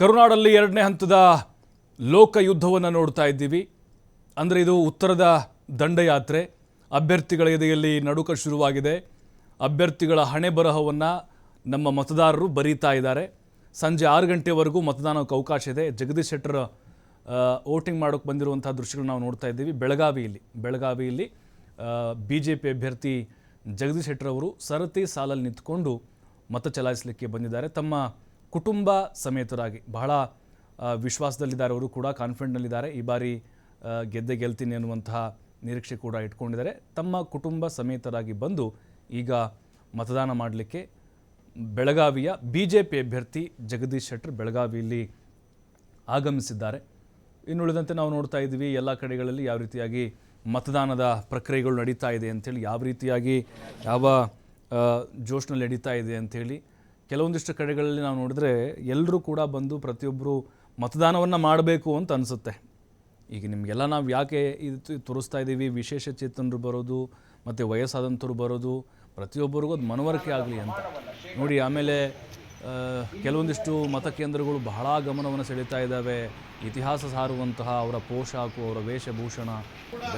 ಕರುನಾಡಲ್ಲಿ ಎರಡನೇ ಹಂತದ ಲೋಕ ಯುದ್ಧವನ್ನು ನೋಡ್ತಾ ಇದ್ದೀವಿ. ಅಂದರೆ ಇದು ಉತ್ತರದ ದಂಡಯಾತ್ರೆ. ಅಭ್ಯರ್ಥಿಗಳ ಎದೆಯಲ್ಲಿ ನಡುಕ ಶುರುವಾಗಿದೆ. ಅಭ್ಯರ್ಥಿಗಳ ಹಣೆ ಬರಹವನ್ನು ನಮ್ಮ ಮತದಾರರು ಬರೀತಾ ಇದ್ದಾರೆ. ಸಂಜೆ ಆರು ಗಂಟೆವರೆಗೂ ಮತದಾನಕ್ಕೆ ಅವಕಾಶ ಇದೆ. ಜಗದೀಶ್ ಶೆಟ್ಟರ್ ವೋಟಿಂಗ್ ಮಾಡೋಕ್ಕೆ ಬಂದಿರುವಂಥ ದೃಶ್ಯಗಳನ್ನ ನಾವು ನೋಡ್ತಾ ಇದ್ದೀವಿ. ಬೆಳಗಾವಿಯಲ್ಲಿ ಬೆಳಗಾವಿಯಲ್ಲಿ ಬಿ ಜೆ ಪಿ ಅಭ್ಯರ್ಥಿ ಜಗದೀಶ್ ಶೆಟ್ಟರ್ ಅವರು ಸರತಿ ಸಾಲಲ್ಲಿ ನಿಂತ್ಕೊಂಡು ಮತ ಚಲಾಯಿಸಲಿಕ್ಕೆ ಬಂದಿದ್ದಾರೆ. ತಮ್ಮ ಕುಟುಂಬ ಸಮೇತರಾಗಿ ಬಹಳ ವಿಶ್ವಾಸದಲ್ಲಿದ್ದಾರೆ. ಅವರು ಕೂಡ ಕಾನ್ಫಿಡೆಂಟ್ನಲ್ಲಿದ್ದಾರೆ ಈ ಬಾರಿ ಗೆದ್ದೆ ಗೆಲ್ತೀನಿ ಅನ್ನುವಂತಹ ನಿರೀಕ್ಷೆ ಕೂಡ ಇಟ್ಕೊಂಡಿದ್ದಾರೆ. ತಮ್ಮ ಕುಟುಂಬ ಸಮೇತರಾಗಿ ಬಂದು ಈಗ ಮತದಾನ ಮಾಡಲಿಕ್ಕೆ ಬೆಳಗಾವಿಯ ಬಿ ಜೆ ಪಿ ಅಭ್ಯರ್ಥಿ ಜಗದೀಶ್ ಶೆಟ್ಟರ್ ಬೆಳಗಾವಿಯಲ್ಲಿ ಆಗಮಿಸಿದ್ದಾರೆ. ಇನ್ನುಳಿದಂತೆ ನಾವು ನೋಡ್ತಾ ಇದ್ದೀವಿ, ಎಲ್ಲ ಕಡೆಗಳಲ್ಲಿ ಯಾವ ರೀತಿಯಾಗಿ ಮತದಾನದ ಪ್ರಕ್ರಿಯೆಗಳು ನಡೀತಾ ಇದೆ ಅಂಥೇಳಿ ಯಾವ ರೀತಿಯಾಗಿ ಯಾವ ಜೋಶ್ನಲ್ಲಿ ನಡೀತಾ ಇದೆ ಅಂಥೇಳಿ ಕೆಲವೊಂದಿಷ್ಟು ಕಡೆಗಳಲ್ಲಿ ನಾವು ನೋಡಿದ್ರೆ ಎಲ್ಲರೂ ಕೂಡ ಬಂದು ಪ್ರತಿಯೊಬ್ಬರು ಮತದಾನವನ್ನು ಮಾಡಬೇಕು ಅಂತ ಅನಿಸುತ್ತೆ. ಈಗ ನಿಮಗೆಲ್ಲ ನಾವು ಯಾಕೆ ಇದು ತೋರಿಸ್ತಾ ಇದ್ದೀವಿ ವಿಶೇಷ ಚೇತನರು ಬರೋದು, ಮತ್ತು ವಯಸ್ಸಾದಂಥವ್ರು ಬರೋದು, ಪ್ರತಿಯೊಬ್ಬರಿಗೂ ಅದು ಮನವರಿಕೆ ಆಗಲಿ ಅಂತ. ನೋಡಿ, ಆಮೇಲೆ ಕೆಲವೊಂದಿಷ್ಟು ಮತಕೇಂದ್ರಗಳು ಬಹಳ ಗಮನವನ್ನು ಸೆಳೀತಾ ಇದ್ದಾವೆ. ಇತಿಹಾಸ ಸಾರುವಂತಹ ಅವರ ಪೋಷಾಕು, ಅವರ ವೇಷಭೂಷಣ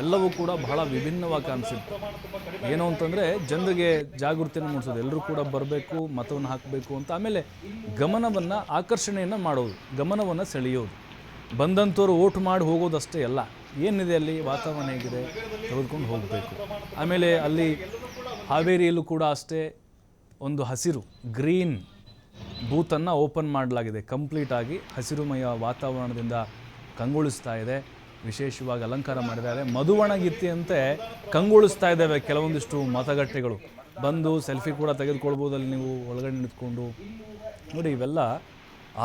ಎಲ್ಲವೂ ಕೂಡ ಬಹಳ ವಿಭಿನ್ನವಾಗಿ ಕಾಣಿಸುತ್ತೆ. ಏನು ಅಂತಂದರೆ ಜನರಿಗೆ ಜಾಗೃತಿಯನ್ನು ಮೂಡಿಸೋದು. ಎಲ್ಲರೂ ಕೂಡ ಬರಬೇಕು, ಮತವನ್ನು ಹಾಕಬೇಕು ಅಂತ. ಆಮೇಲೆ ಗಮನವನ್ನು, ಆಕರ್ಷಣೆಯನ್ನು ಮಾಡೋದು, ಗಮನವನ್ನು ಸೆಳೆಯೋದು. ಬಂದಂಥವ್ರು ಓಟ್ ಮಾಡಿ ಹೋಗೋದಷ್ಟೇ ಅಲ್ಲ, ಏನಿದೆ ಅಲ್ಲಿ? ವಾತಾವರಣ ಹೇಗಿದೆ? ತೆಗೆದುಕೊಂಡು ಹೋಗಬೇಕು. ಆಮೇಲೆ ಅಲ್ಲಿ ಹಾವೇರಿಯಲ್ಲೂ ಕೂಡ ಅಷ್ಟೇ ಒಂದು ಹಸಿರು, ಗ್ರೀನ್ ಬೂತನ್ನು ಓಪನ್ ಮಾಡಲಾಗಿದೆ. ಕಂಪ್ಲೀಟಾಗಿ ಹಸಿರುಮಯ ವಾತಾವರಣದಿಂದ ಕಂಗೊಳಿಸ್ತಾ ಇದೆ. ವಿಶೇಷವಾಗಿ ಅಲಂಕಾರ ಮಾಡಿದ್ದಾರೆ. ಮಧುವಣಗಿತ್ತಿಯಂತೆ ಕಂಗೊಳಿಸ್ತಾ ಇದ್ದಾವೆ ಕೆಲವೊಂದಿಷ್ಟು ಮತಗಟ್ಟೆಗಳು. ಬಂದು ಸೆಲ್ಫಿ ಕೂಡ ತೆಗೆದುಕೊಳ್ಬೋದು ಅಲ್ಲಿ ನೀವು ಒಳಗಡೆ ನಿಂತ್ಕೊಂಡು. ನೋಡಿ, ಇವೆಲ್ಲ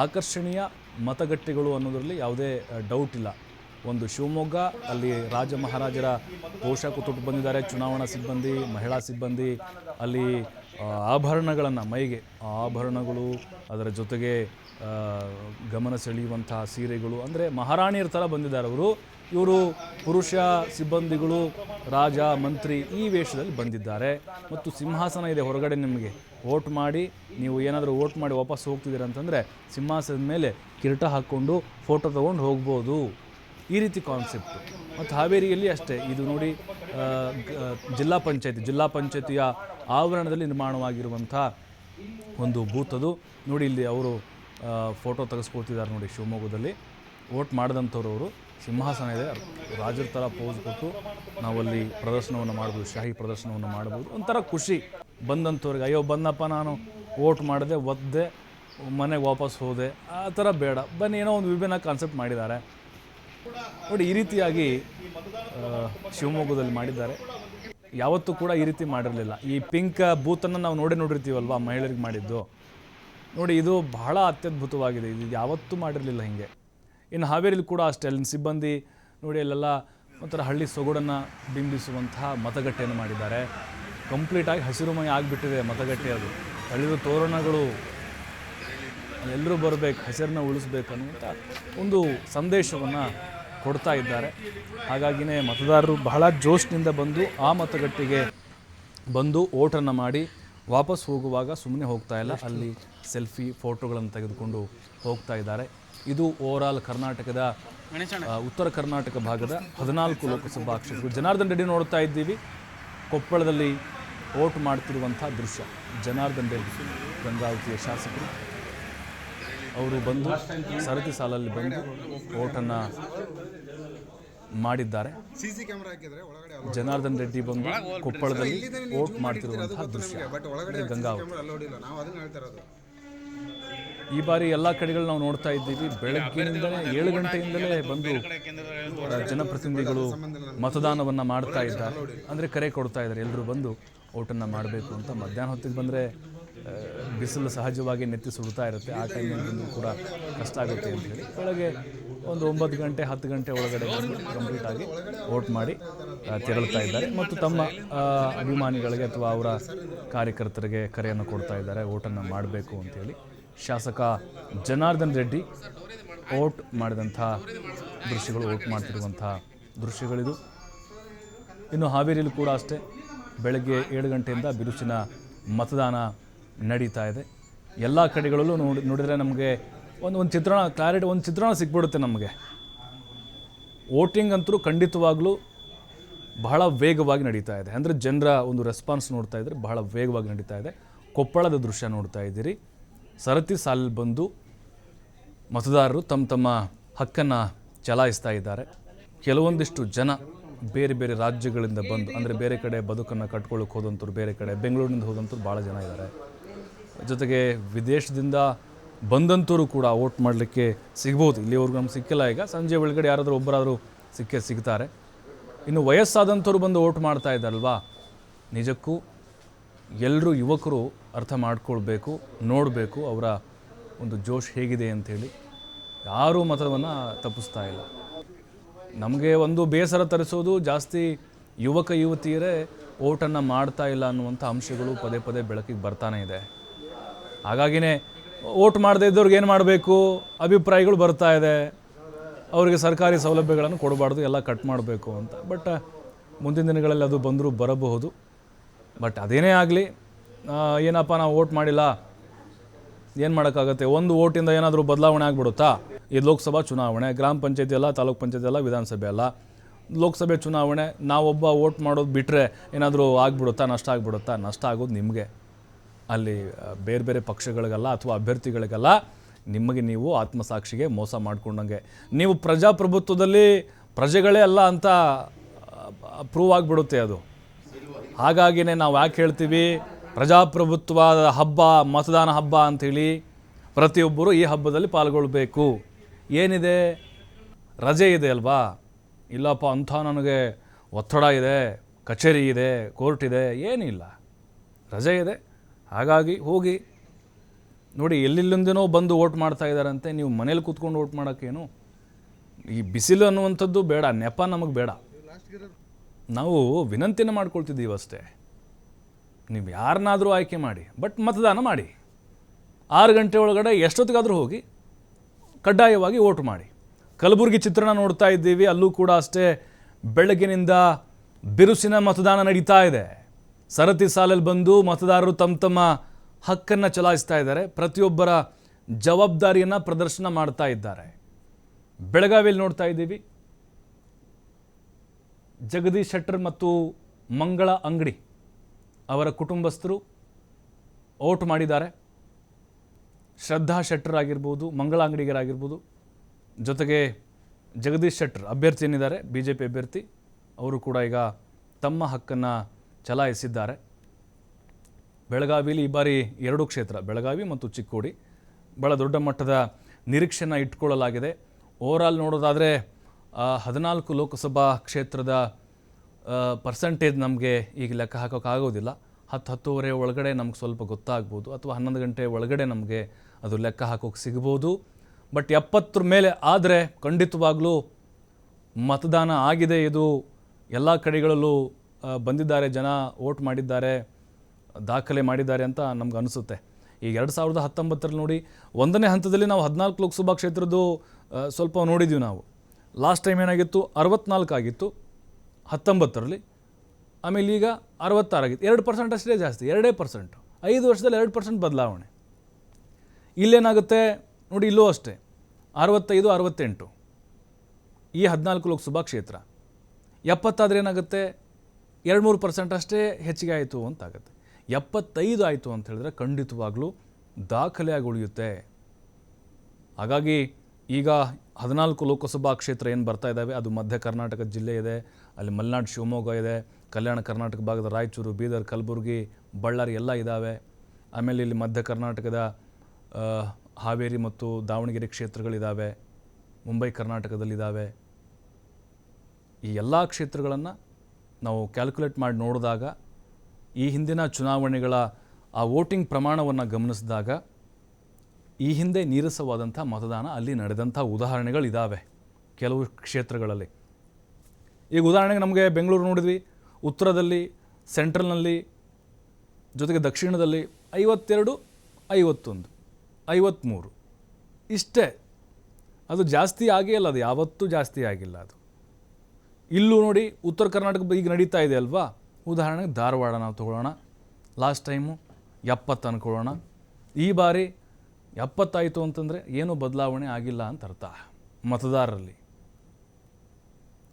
ಆಕರ್ಷಣೀಯ ಮತಗಟ್ಟೆಗಳು ಅನ್ನೋದರಲ್ಲಿ ಯಾವುದೇ ಡೌಟ್ ಇಲ್ಲ. ಒಂದು ಶಿವಮೊಗ್ಗ, ಅಲ್ಲಿ ರಾಜ ಮಹಾರಾಜರ ಪೋಷಾಕು ತೊಟ್ಟು ಬಂದಿದ್ದಾರೆ. ಚುನಾವಣಾ ಸಿಬ್ಬಂದಿ, ಮಹಿಳಾ ಸಿಬ್ಬಂದಿ, ಅಲ್ಲಿ ಆಭರಣಗಳನ್ನು, ಮೈಗೆ ಆಭರಣಗಳು, ಅದರ ಜೊತೆಗೆ ಗಮನ ಸೆಳೆಯುವಂತಹ ಸೀರೆಗಳು. ಅಂದರೆ ಮಹಾರಾಣಿಯರ ಥರ ಬಂದಿದ್ದಾರೆ ಅವರು. ಇವರು ಪುರುಷ, ಸಿಬ್ಬಂದಿಗಳು, ರಾಜ, ಮಂತ್ರಿ ಈ ವೇಷದಲ್ಲಿ ಬಂದಿದ್ದಾರೆ. ಮತ್ತು ಸಿಂಹಾಸನ ಇದೆ ಹೊರಗಡೆ ನಿಮಗೆ. ವೋಟ್ ಮಾಡಿ, ನೀವು ಏನಾದರೂ ವೋಟ್ ಮಾಡಿ ವಾಪಸ್ ಹೋಗ್ತಿದ್ದೀರ ಅಂತಂದರೆ ಸಿಂಹಾಸನದ ಮೇಲೆ ಕಿರೀಟ ಹಾಕ್ಕೊಂಡು, ಫೋಟೋ ತೊಗೊಂಡು ಹೋಗ್ಬೋದು. ಈ ರೀತಿ ಕಾನ್ಸೆಪ್ಟ್ ಮತ್ತು ಹಾವೇರಿಯಲ್ಲಿ ಅಷ್ಟೇ. ಇದು ನೋಡಿ ಜಿಲ್ಲಾ ಪಂಚಾಯತಿ. ಜಿಲ್ಲಾ ಪಂಚಾಯತಿಯ ಆವರಣದಲ್ಲಿ ನಿರ್ಮಾಣವಾಗಿರುವಂಥ ಒಂದು ಬೂತ್ ಅದು. ನೋಡಿ, ಇಲ್ಲಿ ಅವರು ಫೋಟೋ ತೆಗೆಸ್ಕೊಳ್ತಿದ್ದಾರೆ ನೋಡಿ ಶಿವಮೊಗ್ಗದಲ್ಲಿ. ವೋಟ್ ಮಾಡಿದಂಥವ್ರು ಅವರು ಸಿಂಹಾಸನ ಇದೆ. ರಾಜರ ಥರ ಪೋಸ್ ಕೊಟ್ಟು ನಾವಲ್ಲಿ ಪ್ರದರ್ಶನವನ್ನು ಮಾಡ್ಬೋದು, ಶಾಹಿ ಪ್ರದರ್ಶನವನ್ನು ಮಾಡ್ಬೋದು. ಒಂಥರ ಖುಷಿ ಬಂದಂಥವ್ರಿಗೆ. ಅಯ್ಯೋ, ಬಂದಪ್ಪ, ನಾನು ವೋಟ್ ಮಾಡಿದೆ ಒದ್ದೆ ಮನೆಗೆ ವಾಪಸ್ ಹೋದೆ. ಆ ಥರ ಬೇಡ. ಬನ್ನಿ, ಏನೋ ಒಂದು ವಿಭಿನ್ನ ಕಾನ್ಸೆಪ್ಟ್ ಮಾಡಿದ್ದಾರೆ. ನೋಡಿ, ಈ ರೀತಿಯಾಗಿ ಶಿವಮೊಗ್ಗದಲ್ಲಿ ಮಾಡಿದ್ದಾರೆ. ಯಾವತ್ತೂ ಕೂಡ ಈ ರೀತಿ ಮಾಡಿರಲಿಲ್ಲ. ಈ ಪಿಂಕ್ ಬೂತನ್ನು ನಾವು ನೋಡಿ ನೋಡಿರ್ತೀವಲ್ವ, ಮಹಿಳೆಯರಿಗೆ ಮಾಡಿದ್ದು? ನೋಡಿ, ಇದು ಬಹಳ ಅತ್ಯದ್ಭುತವಾಗಿದೆ. ಇದು ಯಾವತ್ತೂ ಮಾಡಿರಲಿಲ್ಲ ಹಿಂಗೆ. ಇನ್ನು ಹಾವೇರಿಲಿ ಕೂಡ ಅಷ್ಟೇ, ಅಲ್ಲಿನ ಸಿಬ್ಬಂದಿ ನೋಡಿ, ಅಲ್ಲೆಲ್ಲ ಒಂಥರ ಹಳ್ಳಿ ಸೊಗಡನ್ನು ಬಿಂಬಿಸುವಂತಹ ಮತಗಟ್ಟೆಯನ್ನು ಮಾಡಿದ್ದಾರೆ. ಕಂಪ್ಲೀಟಾಗಿ ಹಸಿರುಮಯ ಆಗಿಬಿಟ್ಟಿದೆ ಮತಗಟ್ಟೆ ಅದು. ಹಳ್ಳಿದ ತೋರಣಗಳು ಎಲ್ಲರೂ ಬರಬೇಕು, ಹೆಸರನ್ನ ಉಳಿಸ್ಬೇಕು ಅನ್ನುವಂಥ ಒಂದು ಸಂದೇಶವನ್ನು ಕೊಡ್ತಾ ಇದ್ದಾರೆ. ಹಾಗಾಗಿನೇ ಮತದಾರರು ಬಹಳ ಜೋಶ್ನಿಂದ ಬಂದು ಆ ಮತಗಟ್ಟೆಗೆ ಬಂದು ಓಟನ್ನು ಮಾಡಿ ವಾಪಸ್ ಹೋಗುವಾಗ ಸುಮ್ಮನೆ ಹೋಗ್ತಾ ಇಲ್ಲ. ಅಲ್ಲಿ ಸೆಲ್ಫಿ ಫೋಟೋಗಳನ್ನು ತೆಗೆದುಕೊಂಡು ಹೋಗ್ತಾ ಇದ್ದಾರೆ. ಇದು ಓವರಾಲ್ ಕರ್ನಾಟಕದ ಉತ್ತರ ಕರ್ನಾಟಕ ಭಾಗದ ಹದಿನಾಲ್ಕು ಲೋಕಸಭಾ ಕ್ಷೇತ್ರಗಳು. ಜನಾರ್ದನ್ ರೆಡ್ಡಿ ನೋಡ್ತಾ ಇದ್ದೀವಿ. ಕೊಪ್ಪಳದಲ್ಲಿ ಓಟ್ ಮಾಡ್ತಿರುವಂಥ ದೃಶ್ಯ. ಜನಾರ್ದನ್ ರೆಡ್ಡಿ, ಗಂಗಾವತಿಯ ಶಾಸಕರು. ಅವರು ಬಂದು ಸರತಿ ಸಾಲಲ್ಲಿ ಬಂದು ಓಟನ್ನು ಮಾಡಿದ್ದಾರೆ. ಸಿಸಿ ಕ್ಯಾಮೆರಾ ಹಾಕಿದ್ರೆ ಒಳಗಡೆ ಅಲೋ ಜನಾರ್ದನ್ ರೆಡ್ಡಿ ಬಂದು ಕೊಪ್ಪಳದಲ್ಲಿ ಓಟ್ ಮಾಡ್ತಿರುವಂತಹ ದೃಶ್ಯ. ಗಂಗಾವತಿ ಹೇಳ್ತಾ ಈ ಬಾರಿ ಎಲ್ಲ ಕಡೆಗಳು ನಾವು ನೋಡ್ತಾ ಇದ್ದೀವಿ. ಬೆಳಗ್ಗಿನಿಂದಲೇ ಏಳು ಗಂಟೆಯಿಂದಲೇ ಬಂದು ಜನಪ್ರತಿನಿಧಿಗಳು ಮತದಾನವನ್ನು ಮಾಡ್ತಾ ಇದ್ದಾರೆ. ಅಂದರೆ ಕರೆ ಕೊಡ್ತಾ ಇದ್ದಾರೆ. ಎಲ್ಲರೂ ಬಂದು ಓಟನ್ನು ಮಾಡಬೇಕು ಅಂತ. ಮಧ್ಯಾಹ್ನ ಹೊತ್ತಿಗೆ ಬಂದರೆ ಬಿಸಿಲು ಸಹಜವಾಗಿ ನೆತ್ತಿ ಸುಡ್ತಾ ಇರುತ್ತೆ. ಆ ಟೈಮಲ್ಲಿ ಕೂಡ ಕಷ್ಟ ಆಗುತ್ತೆ ಅಂತ ಹೇಳಿ ಬೆಳಗ್ಗೆ ಒಂದು ಒಂಬತ್ತು ಗಂಟೆ, ಹತ್ತು ಗಂಟೆ ಒಳಗಡೆ ಕಂಪ್ಲೀಟ್ ಕಂಪ್ಲೀಟಾಗಿ ವೋಟ್ ಮಾಡಿ ತೆರಳುತ್ತಾ ತೆರಳ್ತಾ ಇದ್ದಾರೆ. ಮತ್ತು ತಮ್ಮ ಅಭಿಮಾನಿಗಳಿಗೆ ಅಥವಾ ಅವರ ಕಾರ್ಯಕರ್ತರಿಗೆ ಕರೆಯನ್ನು ಕೊಡ್ತಾ ಇದ್ದಾರೆ. ಓಟನ್ನು ಮಾಡಬೇಕು ಅಂತೇಳಿ ಶಾಸಕ ಜನಾರ್ದನ್ ರೆಡ್ಡಿ ಓಟ್ ಮಾಡಿದಂಥ ದೃಶ್ಯಗಳು ಓಟ್ ಮಾಡ್ತಿರುವಂಥ ದೃಶ್ಯಗಳಿದು. ಇನ್ನು ಹಾವೇರಿಯಲ್ಲಿ ಕೂಡ ಅಷ್ಟೇ. ಬೆಳಗ್ಗೆ ಏಳು ಗಂಟೆಯಿಂದ ಬಿರುಸಿನ ಮತದಾನ ನಡೀತಾ ಇದೆ. ಎಲ್ಲ ಕಡೆಗಳಲ್ಲೂ ನೋಡಿ, ನೋಡಿದರೆ ನಮಗೆ ಒಂದು ಒಂದು ಚಿತ್ರಣ ಕ್ಲಾರಿಟಿ ಒಂದು ಚಿತ್ರಣ ಸಿಕ್ಬಿಡುತ್ತೆ ನಮಗೆ. ವೋಟಿಂಗ್ ಅಂತೂ ಖಂಡಿತವಾಗ್ಲೂ ಬಹಳ ವೇಗವಾಗಿ ನಡೀತಾ ಇದೆ. ಅಂದರೆ ಜನರ ಒಂದು ರೆಸ್ಪಾನ್ಸ್ ನೋಡ್ತಾ ಇದ್ದರೆ ಬಹಳ ವೇಗವಾಗಿ ನಡೀತಾ ಇದೆ. ಕೊಪ್ಪಳದ ದೃಶ್ಯ ನೋಡ್ತಾ ಇದ್ದೀರಿ. ಸರತಿ ಸಾಲಲ್ಲಿ ಬಂದು ಮತದಾರರು ತಮ್ಮ ತಮ್ಮ ಹಕ್ಕನ್ನು ಚಲಾಯಿಸ್ತಾ ಇದ್ದಾರೆ. ಕೆಲವೊಂದಿಷ್ಟು ಜನ ಬೇರೆ ಬೇರೆ ರಾಜ್ಯಗಳಿಂದ ಬಂದು, ಅಂದರೆ ಬೇರೆ ಕಡೆ ಬದುಕನ್ನು ಕಟ್ಕೊಳ್ಳೋಕೆ ಹೋದಂಥವ್ರು, ಬೇರೆ ಕಡೆ ಬೆಂಗಳೂರಿನಿಂದ ಹೋದಂಥವ್ರು ಭಾಳ ಜನ ಇದ್ದಾರೆ. ಜೊತೆಗೆ ವಿದೇಶದಿಂದ ಬಂದಂಥವ್ರು ಕೂಡ ವೋಟ್ ಮಾಡಲಿಕ್ಕೆ ಸಿಗ್ಬೋದು. ಇಲ್ಲಿವರೆಗೂ ನಮ್ಗೆ ಸಿಕ್ಕಿಲ್ಲ ಈಗ. ಸಂಜೆ ಒಳಗಡೆ ಯಾರಾದರೂ ಒಬ್ಬರಾದರೂ ಸಿಕ್ಕೇ ಸಿಗ್ತಾರೆ. ಇನ್ನು ವಯಸ್ಸಾದಂಥವ್ರು ಬಂದು ವೋಟ್ ಮಾಡ್ತಾ ಇದ್ದಾರಲ್ವಾ? ನಿಜಕ್ಕೂ ಎಲ್ಲರೂ ಯುವಕರು ಅರ್ಥ ಮಾಡ್ಕೊಳ್ಬೇಕು, ನೋಡಬೇಕು ಅವರ ಒಂದು ಜೋಶ್ ಹೇಗಿದೆ ಅಂಥೇಳಿ ಯಾರೂ ಮತವನ್ನು ತಪ್ಪಿಸ್ತಾ ಇಲ್ಲ. ನಮಗೆ ಒಂದು ಬೇಸರ ತರಿಸೋದು ಜಾಸ್ತಿ ಯುವಕ ಯುವತಿಯರೇ ಓಟನ್ನು ಮಾಡ್ತಾ ಇಲ್ಲ ಅನ್ನುವಂಥ ಅಂಶಗಳು ಪದೇ ಪದೇ ಬೆಳಕಿಗೆ ಬರ್ತಾನೆ ಇದೆ. ಹಾಗಾಗಿನೇ ಓಟ್ ಮಾಡದೇ ಇದ್ದವ್ರಿಗೆ ಏನು ಮಾಡಬೇಕು? ಅಭಿಪ್ರಾಯಗಳು ಬರ್ತಾ ಇದೆ. ಅವರಿಗೆ ಸರ್ಕಾರಿ ಸೌಲಭ್ಯಗಳನ್ನು ಕೊಡಬಾರ್ದು, ಎಲ್ಲ ಕಟ್ ಮಾಡಬೇಕು ಅಂತ. ಬಟ್ ಮುಂದಿನ ದಿನಗಳಲ್ಲಿ ಅದು ಬಂದರೂ ಬರಬಹುದು. ಬಟ್ ಅದೇನೇ ಆಗಲಿ ಏನಪ್ಪ ನಾವು ಓಟ್ ಮಾಡಿಲ್ಲ, ಏನು ಮಾಡೋಕ್ಕಾಗತ್ತೆ? ಒಂದು ಓಟಿಂದ ಏನಾದರೂ ಬದಲಾವಣೆ ಆಗಿಬಿಡುತ್ತಾ? ಈ ಲೋಕಸಭಾ ಚುನಾವಣೆ, ಗ್ರಾಮ ಪಂಚಾಯತಿ ಅಲ್ಲ, ತಾಲೂಕು ಪಂಚಾಯತಿ ಅಲ್ಲ, ವಿಧಾನಸಭೆ ಅಲ್ಲ. ಲೋಕಸಭೆ ಚುನಾವಣೆ, ನಾವೊಬ್ಬ ಓಟ್ ಮಾಡೋದು ಬಿಟ್ಟರೆ ಏನಾದರೂ ಆಗಿಬಿಡುತ್ತಾ, ನಷ್ಟ ಆಗಿಬಿಡುತ್ತಾ? ನಷ್ಟ ಆಗೋದು ನಿಮಗೆ. ಅಲ್ಲಿ ಬೇರೆ ಬೇರೆ ಪಕ್ಷಗಳಿಗಲ್ಲ ಅಥವಾ ಅಭ್ಯರ್ಥಿಗಳಿಗಲ್ಲ ನಿಮಗೆ ನೀವು ಆತ್ಮಸಾಕ್ಷಿಗೆ ಮೋಸ ಮಾಡ್ಕೊಂಡಂಗೆ. ನೀವು ಪ್ರಜಾಪ್ರಭುತ್ವದಲ್ಲಿ ಪ್ರಜೆಗಳೇ ಅಲ್ಲ ಅಂತ ಪ್ರೂವ್ ಆಗಿಬಿಡುತ್ತೆ ಅದು. ಹಾಗಾಗಿನೇ ನಾವು ಯಾಕೆ ಹೇಳ್ತೀವಿ? ಪ್ರಜಾಪ್ರಭುತ್ವದ ಹಬ್ಬ, ಮತದಾನ ಹಬ್ಬ ಅಂಥೇಳಿ ಪ್ರತಿಯೊಬ್ಬರು ಈ ಹಬ್ಬದಲ್ಲಿ ಪಾಲ್ಗೊಳ್ಬೇಕು. ಏನಿದೆ? ರಜೆ ಇದೆ ಅಲ್ವಾ? ಇಲ್ಲಪ್ಪ, ಅಂಥ ನನಗೆ ಒತ್ತಡ ಇದೆ, ಕಚೇರಿ ಇದೆ, ಕೋರ್ಟ್ ಇದೆ, ಏನಿಲ್ಲ. ರಜೆ ಇದೆ. ಹಾಗಾಗಿ ಹೋಗಿ ನೋಡಿ, ಎಲ್ಲಿಲ್ಲಿಂದನೋ ಬಂದು ಓಟ್ ಮಾಡ್ತಾ ಇದ್ದಾರಂತೆ, ನೀವು ಮನೇಲಿ ಕೂತ್ಕೊಂಡು ಓಟ್ ಮಾಡೋಕ್ಕೇನು? ಈ ಬಿಸಿಲು ಅನ್ನುವಂಥದ್ದು ಬೇಡ, ನೆಪ ನಮಗೆ ಬೇಡ. ನಾವು ವಿನಂತಿನ ಮಾಡ್ಕೊಳ್ತಿದ್ದೀವಿ ಅಷ್ಟೇ. ನೀವು ಯಾರನ್ನಾದರೂ ಆಯ್ಕೆ ಮಾಡಿ, ಬಟ್ ಮತದಾನ ಮಾಡಿ. ಆರು ಗಂಟೆ ಒಳಗಡೆ ಎಷ್ಟೊತ್ತಿಗಾದರೂ ಹೋಗಿ ಕಡ್ಡಾಯವಾಗಿ ಓಟ್ ಮಾಡಿ. ಕಲಬುರಗಿ ಚಿತ್ರಣ ನೋಡ್ತಾ ಇದ್ದೀವಿ, ಅಲ್ಲೂ ಕೂಡ ಅಷ್ಟೇ ಬೆಳಗಿನಿಂದ ಬಿರುಸಿನ ಮತದಾನ ನಡೀತಾ ಇದೆ. ಸರತಿ ಸಾಲಲ್ಲಿ ಬಂದು ಮತದಾರರು ತಮ್ಮ ತಮ್ಮ ಹಕ್ಕನ್ನು ಚಲಾಯಿಸ್ತಾ ಇದ್ದಾರೆ. ಪ್ರತಿಯೊಬ್ಬರ ಜವಾಬ್ದಾರಿಯನ್ನು ಪ್ರದರ್ಶನ ಮಾಡ್ತಾ ಇದ್ದಾರೆ. ಬೆಳಗಾವಿಯಲ್ಲಿ ನೋಡ್ತಾ ಇದ್ದೀವಿ. ಜಗದೀಶ್ ಶೆಟ್ಟರ್ ಮತ್ತು ಮಂಗಳ ಅಂಗಡಿ ಅವರ ಕುಟುಂಬಸ್ಥರು ಓಟ್ ಮಾಡಿದ್ದಾರೆ. ಶ್ರದ್ಧಾ ಶೆಟ್ಟರ್ ಆಗಿರ್ಬೋದು, ಮಂಗಳ ಅಂಗಡಿಗರಾಗಿರ್ಬೋದು ಜೊತೆಗೆ ಜಗದೀಶ್ ಶೆಟ್ಟರ್ ಅಭ್ಯರ್ಥಿ ಏನಿದ್ದಾರೆ ಬಿ ಜೆ ಪಿ ಅಭ್ಯರ್ಥಿ. ಅವರು ಕೂಡ ಈಗ ತಮ್ಮ ಹಕ್ಕನ್ನು ಚಲಾಯಿಸಿದ್ದಾರೆ. ಬೆಳಗಾವಿಯಲ್ಲಿ ಈ ಬಾರಿ ಎರಡು ಕ್ಷೇತ್ರ, ಬೆಳಗಾವಿ ಮತ್ತು ಚಿಕ್ಕೋಡಿ. ಭಾಳ ದೊಡ್ಡ ಮಟ್ಟದ ನಿರೀಕ್ಷೆನ ಇಟ್ಕೊಳ್ಳಲಾಗಿದೆ. ಓವರಾಲ್ ನೋಡೋದಾದರೆ ಹದಿನಾಲ್ಕು ಲೋಕಸಭಾ ಕ್ಷೇತ್ರದ ಪರ್ಸೆಂಟೇಜ್ ನಮಗೆ ಈಗ ಲೆಕ್ಕ ಹಾಕೋಕ್ಕಾಗೋದಿಲ್ಲ ಹತ್ತು ಹತ್ತುವರೆ ಒಳಗಡೆ ನಮ್ಗೆ ಸ್ವಲ್ಪ ಗೊತ್ತಾಗ್ಬೋದು, ಅಥವಾ ಹನ್ನೊಂದು ಗಂಟೆ ಒಳಗಡೆ ನಮಗೆ ಅದು ಲೆಕ್ಕ ಹಾಕೋಕೆ ಸಿಗ್ಬೋದು. ಬಟ್ ಎಪ್ಪತ್ತರ ಮೇಲೆ ಆದರೆ ಖಂಡಿತವಾಗ್ಲೂ ಮತದಾನ ಆಗಿದೆ. ಇದು ಎಲ್ಲ ಕಡೆಗಳಲ್ಲೂ ಬಂದಿದ್ದಾರೆ, ಜನ ವೋಟ್ ಮಾಡಿದ್ದಾರೆ, ದಾಖಲೆ ಮಾಡಿದ್ದಾರೆ ಅಂತ ನಮ್ಗೆ ಅನಿಸುತ್ತೆ. ಈಗ ಎರಡು ಸಾವಿರದ ಹತ್ತೊಂಬತ್ತರಲ್ಲಿ ನೋಡಿ, ಒಂದನೇ ಹಂತದಲ್ಲಿ ನಾವು ಹದಿನಾಲ್ಕು ಲೋಕಸಭಾ ಕ್ಷೇತ್ರದ್ದು ಸ್ವಲ್ಪ ನೋಡಿದ್ವಿ ನಾವು. ಲಾಸ್ಟ್ ಟೈಮ್ ಏನಾಗಿತ್ತು? ಅರವತ್ನಾಲ್ಕು ಆಗಿತ್ತು. ಹತ್ತೊಂಬತ್ತರಲ್ಲಿ, ಆಮೇಲೆ ಈಗ ಅರವತ್ತಾರಾಗಿತ್ತು ಎರಡು ಪರ್ಸೆಂಟ್ ಅಷ್ಟೇ ಜಾಸ್ತಿ, ಎರಡೇ ಪರ್ಸೆಂಟು ಐದು ವರ್ಷದಲ್ಲಿ ಎರಡು ಪರ್ಸೆಂಟ್ ಬದಲಾವಣೆ. ಇಲ್ಲೇನಾಗುತ್ತೆ? ನೋಡಿ, ಇಲ್ಲೂ ಅಷ್ಟೇ. ಅರವತ್ತೈದು, ಅರವತ್ತೆಂಟು ಈ ಹದಿನಾಲ್ಕು ಲೋಕಸಭಾ ಕ್ಷೇತ್ರ. ಎಪ್ಪತ್ತಾದ್ರೆ ಏನಾಗುತ್ತೆ? ಎರಡು ಮೂರು ಪರ್ಸೆಂಟ್ ಅಷ್ಟೇ ಹೆಚ್ಚಿಗೆ ಆಯಿತು ಅಂತಾಗುತ್ತೆ. ಎಪ್ಪತ್ತೈದು ಆಯಿತು ಅಂತ ಹೇಳಿದ್ರೆ ಖಂಡಿತವಾಗ್ಲೂ ದಾಖಲೆಯಾಗಿ ಉಳಿಯುತ್ತೆ. ಹಾಗಾಗಿ ಈಗ ಹದಿನಾಲ್ಕು ಲೋಕಸಭಾ ಕ್ಷೇತ್ರ ಏನು ಬರ್ತಾ ಇದ್ದಾವೆ ಅದು ಮಧ್ಯ ಕರ್ನಾಟಕ ಜಿಲ್ಲೆ ಇದೆ, ಅಲ್ಲಿ ಮಲೆನಾಡು ಶಿವಮೊಗ್ಗ ಇದೆ, ಕಲ್ಯಾಣ ಕರ್ನಾಟಕ ಭಾಗದ ರಾಯಚೂರು, ಬೀದರ್, ಕಲಬುರಗಿ, ಬಳ್ಳಾರಿ ಎಲ್ಲ ಇದ್ದಾವೆ ಆಮೇಲೆ ಇಲ್ಲಿ ಮಧ್ಯ ಕರ್ನಾಟಕದ ಹಾವೇರಿ ಮತ್ತು ದಾವಣಗೆರೆ ಕ್ಷೇತ್ರಗಳಿದ್ದಾವೆ ಮುಂಬೈ ಕರ್ನಾಟಕದಲ್ಲಿದ್ದಾವೆ ಈ ಎಲ್ಲ ಕ್ಷೇತ್ರಗಳನ್ನು ನಾವು ಕ್ಯಾಲ್ಕುಲೇಟ್ ಮಾಡಿ ನೋಡಿದಾಗ ಈ ಹಿಂದಿನ ಚುನಾವಣೆಗಳ ಆ ವೋಟಿಂಗ್ ಪ್ರಮಾಣವನ್ನು ಗಮನಿಸಿದಾಗ ಈ ಹಿಂದೆ ನೀರಸವಾದಂಥ ಮತದಾನ ಅಲ್ಲಿ ನಡೆದಂಥ ಉದಾಹರಣೆಗಳಿದ್ದಾವೆ ಕೆಲವು ಕ್ಷೇತ್ರಗಳಲ್ಲಿ. ಈಗ ಉದಾಹರಣೆಗೆ ನಮಗೆ ಬೆಂಗಳೂರು ನೋಡಿದ್ವಿ. ಉತ್ತರದಲ್ಲಿ ಸೆಂಟ್ರಲ್ನಲ್ಲಿ ಜೊತೆಗೆ ದಕ್ಷಿಣದಲ್ಲಿ ಐವತ್ತೆರಡು, ಐವತ್ತೊಂದು ಐವತ್ತ್ಮೂರು ಇಷ್ಟೇ. ಅದು ಜಾಸ್ತಿ ಆಗೇ ಇಲ್ಲ ಅದು ಯಾವತ್ತೂ ಜಾಸ್ತಿ ಆಗಿಲ್ಲ ಅದು. ಇಲ್ಲೂ ನೋಡಿ ಉತ್ತರ ಕರ್ನಾಟಕ ಈಗ ನಡೀತಾ ಇದೆ ಅಲ್ವಾ? ಉದಾಹರಣೆಗೆ ಧಾರವಾಡ ನಾವು ತಗೊಳ್ಳೋಣ. ಲಾಸ್ಟ್ ಟೈಮು ಎಪ್ಪತ್ತು ಅನ್ಕೊಳ್ಳೋಣ. ಈ ಬಾರಿ ಎಪ್ಪತ್ತಾಯಿತು ಅಂತಂದರೆ ಏನೂ ಬದಲಾವಣೆ ಆಗಿಲ್ಲ ಅಂತ ಅರ್ಥ. ಮತದಾರರಲ್ಲಿ.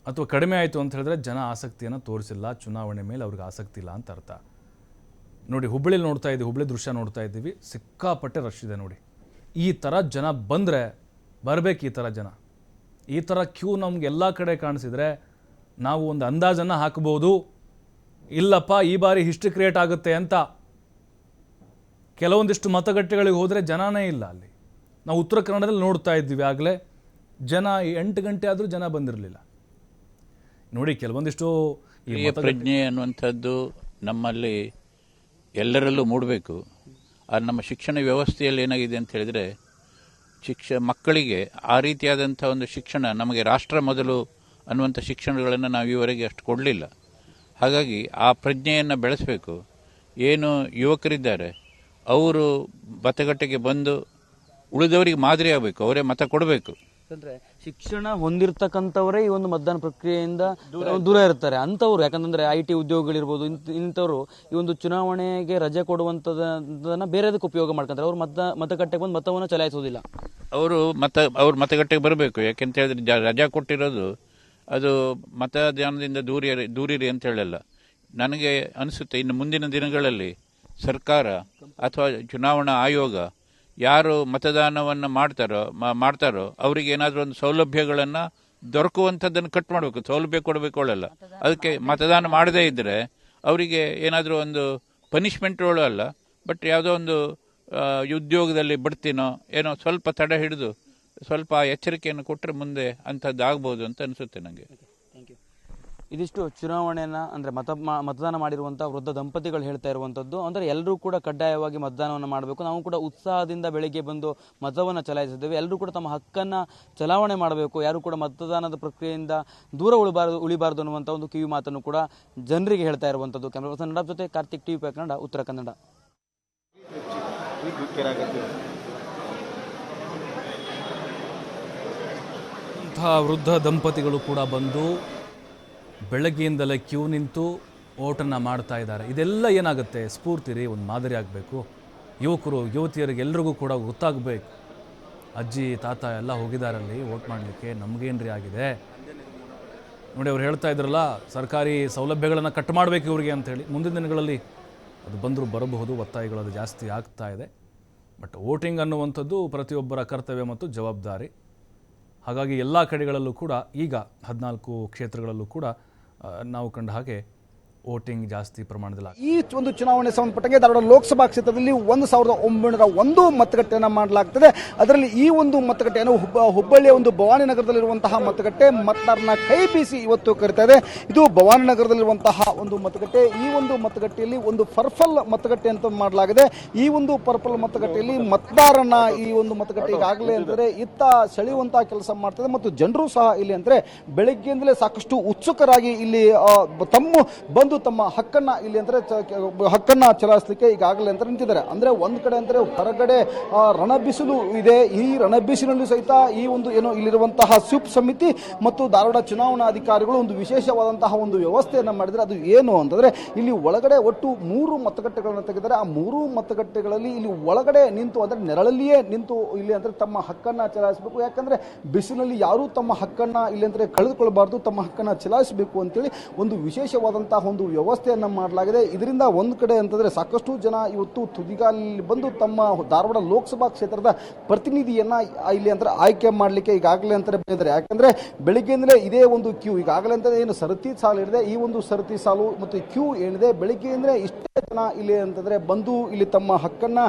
ಅಥವಾ ಕಡಿಮೆ ಆಯಿತು ಅಂತ ಹೇಳಿದ್ರೆ ಜನ ಆಸಕ್ತಿಯನ್ನು ತೋರಿಸಿಲ್ಲ, ಚುನಾವಣೆ ಮೇಲೆ ಅವ್ರಿಗೆ ಆಸಕ್ತಿ ಇಲ್ಲ ಅಂತ ಅರ್ಥ. ನೋಡಿ, ಹುಬ್ಬಳ್ಳಿಲಿ ನೋಡ್ತಾ ಇದ್ದೀವಿ, ಹುಬ್ಬಳ್ಳಿ ದೃಶ್ಯ ನೋಡ್ತಾ ಇದ್ದೀವಿ. ಸಿಕ್ಕಾಪಟ್ಟೆ ರಶ್ ಇದೆ ನೋಡಿ. ಈ ಥರ ಜನ ಬಂದರೆ, ಬರಬೇಕು ಈ ಥರ ಜನ. ಈ ಥರ ಕ್ಯೂ ನಮ್ಗೆ ಎಲ್ಲ ಕಡೆ ಕಾಣಿಸಿದ್ರೆ ನಾವು ಒಂದು ಅಂದಾಜನ್ನು ಹಾಕ್ಬೋದು ಇಲ್ಲಪ್ಪ ಈ ಬಾರಿ ಹಿಸ್ಟ್ರಿ ಕ್ರಿಯೇಟ್ ಆಗುತ್ತೆ ಅಂತ. ಕೆಲವೊಂದಿಷ್ಟು ಮತಗಟ್ಟೆಗಳಿಗೆ ಹೋದರೆ ಜನನೇ ಇಲ್ಲ ಅಲ್ಲಿ. ನಾವು ಉತ್ತರ ಕನ್ನಡದಲ್ಲಿ ನೋಡ್ತಾ ಇದ್ದೀವಿ ಆಗಲೇ. ಜನ ಎಂಟು ಗಂಟೆ ಆದರೂ ಜನ ಬಂದಿರಲಿಲ್ಲ. ನೋಡಿ ಕೆಲವೊಂದಿಷ್ಟು ಈ ಪ್ರಜ್ಞೆ ಅನ್ನುವಂಥದ್ದು ನಮ್ಮಲ್ಲಿ ಎಲ್ಲರಲ್ಲೂ ಮೂಡಬೇಕು. ಆದರೆ ನಮ್ಮ ಶಿಕ್ಷಣ ವ್ಯವಸ್ಥೆಯಲ್ಲಿ ಏನಾಗಿದೆ ಅಂತ ಹೇಳಿದರೆ ಶಿಕ್ಷ ಮಕ್ಕಳಿಗೆ ಆ ರೀತಿಯಾದಂಥ ಒಂದು ಶಿಕ್ಷಣ ನಮಗೆ ರಾಷ್ಟ್ರ ಮೊದಲು ಅನ್ನುವಂಥ ಶಿಕ್ಷಣಗಳನ್ನು ನಾವು ಈವರೆಗೆ ಅಷ್ಟು ಕೊಡಲಿಲ್ಲ. ಹಾಗಾಗಿ ಆ ಪ್ರಜ್ಞೆಯನ್ನು ಬೆಳೆಸಬೇಕು. ಏನು ಯುವಕರಿದ್ದಾರೆ ಅವರು ಮತಗಟ್ಟೆಗೆ ಬಂದು ಉಳಿದವರಿಗೆ ಮಾದರಿ ಆಗಬೇಕು ಅವರೇ ಮತ ಕೊಡಬೇಕು. ಯಾಕಂದ್ರೆ ಶಿಕ್ಷಣ ಹೊಂದಿರತಕ್ಕಂಥವರೇ ಈ ಒಂದು ಮತದಾನ ಪ್ರಕ್ರಿಯೆಯಿಂದ ದೂರ ಇರ್ತಾರೆ. ಅಂಥವ್ರು ಯಾಕಂತಂದ್ರೆ ಐ ಟಿ ಉದ್ಯೋಗಗಳಿರ್ಬೋದು ಇಂಥ ಇಂಥವ್ರು ಈ ಒಂದು ಚುನಾವಣೆಗೆ ರಜೆ ಕೊಡುವಂಥದ್ದನ್ನು ಬೇರೆದಕ್ಕೆ ಉಪಯೋಗ ಮಾಡ್ಕೊಂತಾರೆ. ಅವ್ರು ಮತ ಮತಗಟ್ಟೆಗೆ ಬಂದು ಮತವನ್ನು ಚಲಾಯಿಸೋದಿಲ್ಲ. ಅವರು ಮತ ಅವ್ರು ಮತಗಟ್ಟೆಗೆ ಬರಬೇಕು. ಯಾಕೆಂತ ಹೇಳಿದ್ರೆ ರಜಾ ಕೊಟ್ಟಿರೋದು ಅದು ಮತದಾನದಿಂದ ದೂರಿ ದೂರಿರಿ ಅಂತ ಹೇಳಲ್ಲ. ನನಗೆ ಅನಿಸುತ್ತೆ, ಇನ್ನು ಮುಂದಿನ ದಿನಗಳಲ್ಲಿ ಸರ್ಕಾರ ಅಥವಾ ಚುನಾವಣಾ ಆಯೋಗ ಯಾರು ಮತದಾನವನ್ನು ಮಾಡ್ತಾರೋ ಮಾಡ್ತಾರೋ, ಅವರಿಗೆ ಏನಾದರೂ ಒಂದು ಸೌಲಭ್ಯಗಳನ್ನು ದೊರಕುವಂಥದ್ದನ್ನು ಕಟ್ ಮಾಡಬೇಕು. ಸೌಲಭ್ಯ ಕೊಡಬೇಕು ಅಲ್ಲ ಅದಕ್ಕೆ ಮತದಾನ ಮಾಡದೇ ಇದ್ದರೆ ಅವರಿಗೆ ಏನಾದರೂ ಒಂದು ಪನಿಷ್ಮೆಂಟ್ಗಳು ಅಲ್ಲ ಬಟ್ ಯಾವುದೋ ಒಂದು ಉದ್ಯೋಗದಲ್ಲಿ ಬಿಡ್ತೀನೋ, ಏನೋ ಸ್ವಲ್ಪ ತಡೆ ಹಿಡಿದು ಸ್ವಲ್ಪ ಎಚ್ಚರಿಕೆಯನ್ನು ಕೊಟ್ಟರೆ ಮುಂದೆ ಅಂಥದ್ದು ಆಗ್ಬೋದು ಅಂತ ಅನಿಸುತ್ತೆ ನನಗೆ ಇದಿಷ್ಟು ಚುನಾವಣೆಯನ್ನು ಅಂದರೆ ಮತ ಮಾ- ಮತದಾನ ಮಾಡಿರುವಂಥ ವೃದ್ಧ ದಂಪತಿಗಳು ಹೇಳ್ತಾ ಇರುವಂಥದ್ದು. ಅಂದರೆ ಎಲ್ಲರೂ ಕೂಡ ಕಡ್ಡಾಯವಾಗಿ ಮತದಾನವನ್ನು ಮಾಡಬೇಕು. ನಾವು ಕೂಡ ಉತ್ಸಾಹದಿಂದ ಬೆಳಿಗ್ಗೆ ಬಂದು ಮತವನ್ನು ಚಲಾಯಿಸಿದ್ದೇವೆ. ಎಲ್ಲರೂ ಕೂಡ ತಮ್ಮ ಹಕ್ಕನ್ನು ಚಲಾವಣೆ ಮಾಡಬೇಕು. ಯಾರು ಕೂಡ ಮತದಾನದ ಪ್ರಕ್ರಿಯೆಯಿಂದ ದೂರ ಉಳಿಬಾರದು ಉಳಿಬಾರದು ಅನ್ನುವಂಥ ಒಂದು ಕಿವಿ ಮಾತನ್ನು ಕೂಡ ಜನರಿಗೆ ಹೇಳ್ತಾ ಇರುವಂಥದ್ದು. ಕ್ಯಾಮ್ರಾ ಪರ್ಸನ್ ನಡಾಪ್ ಜೊತೆ ಕಾರ್ತಿಕ್ ಟಿವಿ ಕನ್ನಡ ಉತ್ತರ ಕನ್ನಡ. ಅಂಥ ವೃದ್ಧ ದಂಪತಿಗಳು ಕೂಡ ಬಂದು ಬೆಳಗ್ಗೆಯಿಂದಲೇ ಕ್ಯೂ ನಿಂತು ಓಟನ್ನು ಮಾಡ್ತಾ ಇದ್ದಾರೆ. ಇದೆಲ್ಲ ಏನಾಗುತ್ತೆ? ಸ್ಫೂರ್ತಿ ರೀ, ಒಂದು ಮಾದರಿ ಆಗಬೇಕು. ಯುವಕರು, ಯುವತಿಯರಿಗೆ ಎಲ್ರಿಗೂ ಕೂಡ ಗೊತ್ತಾಗಬೇಕು. ಅಜ್ಜಿ, ತಾತ ಎಲ್ಲ ಹೋಗಿದಾರಲ್ಲಿ ಓಟ್ ಮಾಡಲಿಕ್ಕೆ, ನಮಗೇನ್ರಿ ಆಗಿದೆ? ನೋಡಿ, ಅವ್ರು ಹೇಳ್ತಾ ಇದ್ರಲ್ಲ, ಸರ್ಕಾರಿ ಸೌಲಭ್ಯಗಳನ್ನು ಕಟ್ ಮಾಡಬೇಕು ಇವರಿಗೆ ಅಂಥೇಳಿ ಮುಂದಿನ ದಿನಗಳಲ್ಲಿ ಅದು ಬಂದರೂ ಬರಬಹುದು, ಒತ್ತಾಯಗಳು ಅದು ಜಾಸ್ತಿ ಆಗ್ತಾ ಇದೆ. ಬಟ್ ವೋಟಿಂಗ್ ಅನ್ನುವಂಥದ್ದು ಪ್ರತಿಯೊಬ್ಬರ ಕರ್ತವ್ಯ ಮತ್ತು ಜವಾಬ್ದಾರಿ. ಹಾಗಾಗಿ ಎಲ್ಲ ಕಡೆಗಳಲ್ಲೂ ಕೂಡ ಈಗ ಹದಿನಾಲ್ಕು ಕ್ಷೇತ್ರಗಳಲ್ಲೂ ಕೂಡ ನಾವು ಕಂಡ ಹಾಗೆ ವೋಟಿಂಗ್ ಜಾಸ್ತಿ ಪ್ರಮಾಣದಲ್ಲಿ ಈ ಒಂದು ಚುನಾವಣೆ ಸಂಬಂಧಪಟ್ಟಂಗೆ ಧಾರವಾಡ ಲೋಕಸಭಾ ಕ್ಷೇತ್ರದಲ್ಲಿ ಒಂದು ಸಾವಿರದ ಒಂಬೈನೂರ ಒಂದು ಮತಗಟ್ಟೆಯನ್ನು ಮಾಡಲಾಗ್ತದೆ. ಅದರಲ್ಲಿ ಈ ಒಂದು ಮತಗಟ್ಟೆಯನ್ನು ಹುಬ್ಬ, ಹುಬ್ಬಳ್ಳಿಯ ಒಂದು ಭವಾನಿ ನಗರದಲ್ಲಿರುವಂತಹ ಮತಗಟ್ಟೆ ಮತದಾರನ ಕೈ ಬೀಸಿ ಇವತ್ತು ಕರಿತಾ ಇದೆ. ಇದು ಭವಾನಿ ನಗರದಲ್ಲಿರುವಂತಹ ಒಂದು ಮತಗಟ್ಟೆ. ಈ ಒಂದು ಮತಗಟ್ಟೆಯಲ್ಲಿ ಒಂದು ಪರ್ಪಲ್ ಮತಗಟ್ಟೆ ಅಂತ ಮಾಡಲಾಗಿದೆ. ಈ ಒಂದು ಪರ್ಪಲ್ ಮತಗಟ್ಟೆಯಲ್ಲಿ ಮತದಾರನ ಈ ಒಂದು ಮತಗಟ್ಟೆ ಈಗಾಗಲೇ ಅಂದರೆ ಇತ್ತ ಸೆಳೆಯುವಂತಹ ಕೆಲಸ ಮಾಡ್ತದೆ ಮತ್ತು ಜನರು ಸಹ ಇಲ್ಲಿ ಅಂದರೆ ಬೆಳಗ್ಗೆಯಿಂದಲೇ ಸಾಕಷ್ಟು ಉತ್ಸುಕರಾಗಿ ಇಲ್ಲಿ ತಮ್ಮ ಬಂದು ತಮ್ಮ ಹಕ್ಕನ್ನ ಇಲ್ಲಿ ಅಂದ್ರೆ ಹಕ್ಕನ್ನ ಚಲಾಯಿಸಲಿಕ್ಕೆ ಈಗಾಗಲೇ ಅಂತ ನಿಂತಿದ್ದಾರೆ. ಅಂದ್ರೆ ಒಂದು ಕಡೆ ಅಂದ್ರೆ ಹೊರಗಡೆ ರಣಬಿಸಿಲು ಇದೆ. ಈ ರಣಬಿಸಿಲಲ್ಲಿ ಸಹಿತ ಈ ಒಂದು ಏನು ಇಲ್ಲಿರುವಂತಹ ಸ್ವಿಪ್ ಸಮಿತಿ ಮತ್ತು ಧಾರವಾಡ ಚುನಾವಣಾ ಅಧಿಕಾರಿಗಳು ಒಂದು ವಿಶೇಷವಾದಂತಹ ಒಂದು ವ್ಯವಸ್ಥೆಯನ್ನು ಮಾಡಿದರೆ ಅದು ಏನು ಅಂತಂದ್ರೆ ಇಲ್ಲಿ ಒಳಗಡೆ ಒಟ್ಟು ಮೂರು ಮತಗಟ್ಟೆಗಳನ್ನು ತೆಗೆದರೆ ಆ ಮೂರು ಮತಗಟ್ಟೆಗಳಲ್ಲಿ ಇಲ್ಲಿ ಒಳಗಡೆ ನಿಂತು ಅಂದ್ರೆ ನೆರಳಲ್ಲಿಯೇ ನಿಂತು ಇಲ್ಲಿ ಅಂದ್ರೆ ತಮ್ಮ ಹಕ್ಕನ್ನ ಚಲಾಯಿಸಬೇಕು. ಯಾಕಂದ್ರೆ ಬಿಸಿಲಿನಲ್ಲಿ ಯಾರೂ ತಮ್ಮ ಹಕ್ಕನ್ನ ಇಲ್ಲಿ ಅಂದ್ರೆ ಕಳೆದುಕೊಳ್ಬಾರ್ದು, ತಮ್ಮ ಹಕ್ಕನ್ನ ಚಲಾಯಿಸಬೇಕು ಅಂತೇಳಿ ಒಂದು ವಿಶೇಷವಾದಂತಹ ಒಂದು ವ್ಯವಸ್ಥೆಯನ್ನ ಮಾಡಲಾಗಿದೆ. ಇದರಿಂದ ಒಂದು ಕಡೆ ಅಂತಂದರೆ ಸಾಕಷ್ಟು ಜನ ಇವತ್ತು ತುದಿಗಾಲಲ್ಲಿ ಬಂದು ತಮ್ಮ ಧಾರವಾಡ ಲೋಕಸಭಾ ಕ್ಷೇತ್ರದ ಪ್ರತಿನಿಧಿಯನ್ನು ಇಲ್ಲಿ ಅಂತಾರೆ ಆಯ್ಕೆ ಮಾಡಲಿಕ್ಕೆ ಈಗಾಗಲೇ ಅಂತಾರೆ ಬಂದಿದ್ದಾರೆ. ಯಾಕಂದ್ರೆ ಬೆಳಿಗ್ಗೆಯಿಂದಲೇ ಇದೇ ಒಂದು ಕ್ಯೂ. ಈಗಾಗಲೇ ಅಂತಂದರೆ ಏನು ಸರತಿ ಸಾಲು ಇದೆ ಈ ಒಂದು ಸರತಿ ಸಾಲು ಮತ್ತು ಕ್ಯೂ ಏನಿದೆ, ಬೆಳಿಗ್ಗೆಯಿಂದಲೇ ಇಷ್ಟೇ ಜನ ಇಲ್ಲಿ ಅಂತಂದರೆ ಬಂದು ಇಲ್ಲಿ ತಮ್ಮ ಹಕ್ಕನ್ನು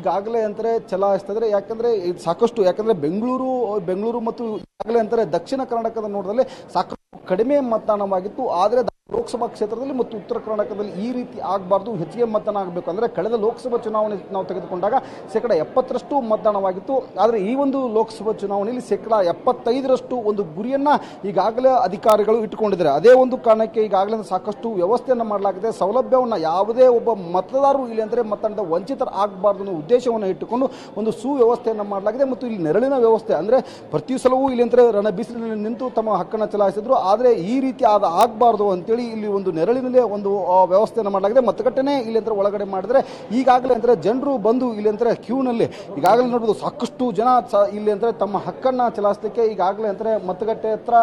ಈಗಾಗಲೇ ಅಂತಾರೆ ಚಲಾಯಿಸ್ತಿದ್ರೆ ಯಾಕಂದರೆ ಸಾಕಷ್ಟು, ಯಾಕಂದರೆ ಬೆಂಗಳೂರು ಬೆಂಗಳೂರು ಮತ್ತು ಈಗಾಗಲೇ ಅಂತಾರೆ ದಕ್ಷಿಣ ಕರ್ನಾಟಕದ ನೋಡದಲ್ಲಿ ಸಾಕಷ್ಟು ಕಡಿಮೆ ಮತದಾನವಾಗಿತ್ತು. ಆದರೆ ಲೋಕಸಭಾ ಕ್ಷೇತ್ರದಲ್ಲಿ ಮತ್ತು ಉತ್ತರ ಕರ್ನಾಟಕದಲ್ಲಿ ಈ ರೀತಿ ಆಗಬಾರ್ದು, ಹೆಚ್ಚಿಗೆ ಮತದಾನ ಆಗಬೇಕು. ಅಂದರೆ ಕಳೆದ ಲೋಕಸಭಾ ಚುನಾವಣೆ ನಾವು ತೆಗೆದುಕೊಂಡಾಗ ಶೇಕಡ ಎಪ್ಪತ್ತರಷ್ಟು ಮತದಾನವಾಗಿತ್ತು. ಆದರೆ ಈ ಒಂದು ಲೋಕಸಭಾ ಚುನಾವಣೆಯಲ್ಲಿ ಶೇಕಡ ಎಪ್ಪತ್ತೈದರಷ್ಟು ಒಂದು ಗುರಿಯನ್ನು ಈಗಾಗಲೇ ಅಧಿಕಾರಿಗಳು ಇಟ್ಟುಕೊಂಡಿದ್ದಾರೆ. ಅದೇ ಒಂದು ಕಾರಣಕ್ಕೆ ಈಗಾಗಲೇ ಸಾಕಷ್ಟು ವ್ಯವಸ್ಥೆಯನ್ನು ಮಾಡಲಾಗಿದೆ. ಸೌಲಭ್ಯವನ್ನು ಯಾವುದೇ ಒಬ್ಬ ಮತದಾರರು ಇಲ್ಲಿ ಅಂದರೆ ಮತದಾನದ ವಂಚಿತರ ಆಗಬಾರ್ದು ಅನ್ನೋ ಉದ್ದೇಶವನ್ನು ಇಟ್ಟುಕೊಂಡು ಒಂದು ಸುವ್ಯವಸ್ಥೆಯನ್ನು ಮಾಡಲಾಗಿದೆ. ಮತ್ತು ಇಲ್ಲಿ ನೆರಳಿನ ವ್ಯವಸ್ಥೆ ಅಂದರೆ ಪ್ರತಿ ಸಲವೂ ಇಲ್ಲಿ ಅಂದರೆ ರಣ ಬಿಸಿಲಿನಲ್ಲಿ ನಿಂತು ತಮ್ಮ ಹಕ್ಕನ್ನು ಚಲಾಯಿಸಿದ್ರು. ಆದರೆ ಈ ರೀತಿ ಆದ ಆಗಬಾರ್ದು ಅಂತೇಳಿ ಅಂತೇಳಿ ಇಲ್ಲಿ ಒಂದು ನೆರಳಿನಲ್ಲೇ ಒಂದು ವ್ಯವಸ್ಥೆಯನ್ನು ಮಾಡಲಾಗಿದೆ. ಮತಗಟ್ಟೆನೇ ಇಲ್ಲಿ ಅಂದ್ರೆ ಒಳಗಡೆ ಮಾಡಿದ್ರೆ, ಈಗಾಗಲೇ ಅಂದರೆ ಜನರು ಬಂದು ಇಲ್ಲಿ ಅಂದ್ರೆ ಕ್ಯೂನಲ್ಲಿ, ಈಗಾಗಲೇ ನೋಡ್ಬೋದು ಸಾಕಷ್ಟು ಜನ ಇಲ್ಲಿ ಅಂದ್ರೆ ತಮ್ಮ ಹಕ್ಕನ್ನ ಚಲಾಯಿಸಲಿಕ್ಕೆ ಈಗಾಗಲೇ ಅಂದರೆ ಮತಗಟ್ಟೆ ಹತ್ರ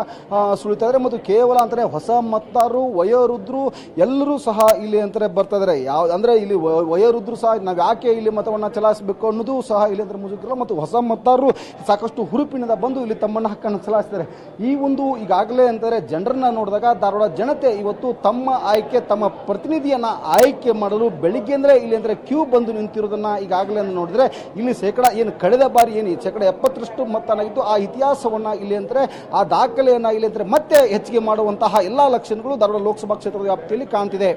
ಸುಳಿತಾ ಇದ್ದಾರೆ. ಮತ್ತು ಕೇವಲ ಅಂದ್ರೆ ಹೊಸ ಮತದಾರರು, ವಯೋವೃದ್ಧರು ಎಲ್ಲರೂ ಸಹ ಇಲ್ಲಿ ಅಂತಾರೆ ಬರ್ತಾ ಇದ್ದಾರೆ. ಯಾವ, ಅಂದ್ರೆ ಇಲ್ಲಿ ವಯೋವೃದ್ಧರು ಸಹ ನಾವು ಯಾಕೆ ಇಲ್ಲಿ ಮತವನ್ನ ಚಲಾಯಿಸಬೇಕು ಅನ್ನೋದು ಸಹ ಇಲ್ಲಿ ಅಂದ್ರೆ ಮುಜುಗಿಲ್ಲ ಮತ್ತು ಹೊಸ ಮತದಾರರು ಸಾಕಷ್ಟು ಹುರುಪಿನಿಂದ ಬಂದು ಇಲ್ಲಿ ತಮ್ಮನ್ನ ಹಕ್ಕನ್ನು ಚಲಾಯಿಸ್ತಾರೆ. ಈ ಒಂದು ಈಗಾಗಲೇ ಅಂದರೆ ಜನರನ್ನ ನೋಡಿದಾಗ ಧಾರವಾಡ ಜನತೆ ಇವತ್ತು ತಮ್ಮ ಆಯ್ಕೆ, ತಮ್ಮ ಪ್ರತಿನಿಧಿಯನ್ನ ಆಯ್ಕೆ ಮಾಡಲು ಬೆಳಿಗ್ಗೆ ಅಂದ್ರೆ ಇಲ್ಲಿ ಅಂದ್ರೆ ಕ್ಯೂ ಬಂದು ನಿಂತಿರೋದನ್ನ ಈಗಾಗಲೇ ನೋಡಿದ್ರೆ ಇಲ್ಲಿ ಶೇಕಡ ಏನು ಕಳೆದ ಬಾರಿ ಏನು ಶೇಕಡ ಎಪ್ಪತ್ತರಷ್ಟು ಮತದಾನ ಇತ್ತು ಆ ಇತಿಹಾಸವನ್ನ ಇಲ್ಲಿ ಅಂದ್ರೆ, ಆ ದಾಖಲೆಯನ್ನ ಇಲ್ಲಿ ಅಂದ್ರೆ ಮತ್ತೆ ಹೆಚ್ಚಿಗೆ ಮಾಡುವಂತಹ ಎಲ್ಲಾ ಲಕ್ಷಣಗಳು ಧಾರವಾಡ ಲೋಕಸಭಾ ಕ್ಷೇತ್ರದ ವ್ಯಾಪ್ತಿಯಲ್ಲಿ ಕಾಣ್ತಿದೆ.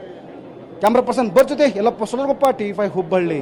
ಕ್ಯಾಮ್ರಾ ಪರ್ಸನ್ ಬರ್ ಸುಲಭಪ್ಪ ಸುಲಗಪ್ಪ ಟಿ ಫೈ ಹುಬ್ಬಳ್ಳಿ.